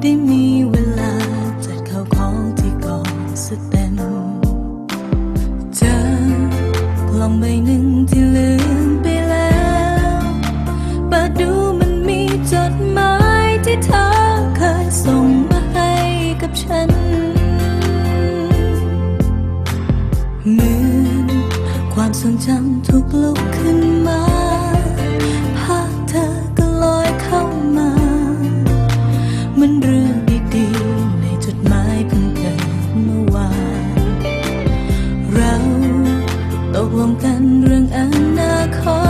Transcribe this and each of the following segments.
的秘密。 กลงกันเรื่องอนาคต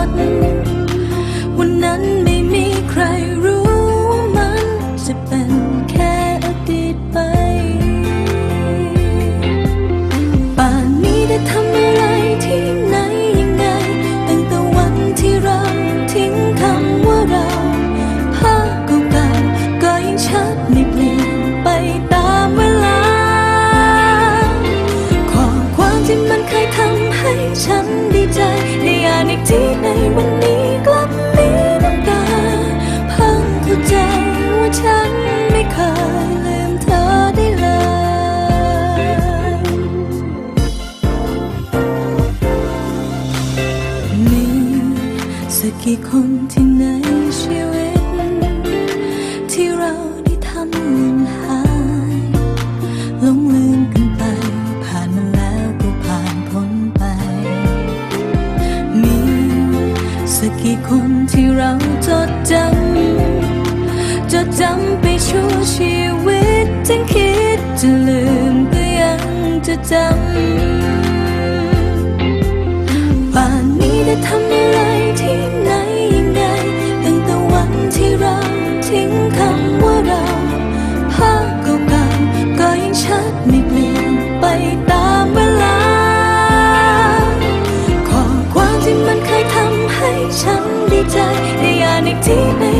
สักกี่คนที่ในชีวิต ที่เราได้ทำลืนหายหลงลืมกันไป ผ่านมาแล้วก็ผ่านพ้นไป มีสักกี่คนที่เราจดจำจดจำไปชั่วชีวิตจึงคิดจะลืมก็ยังจะจำ You.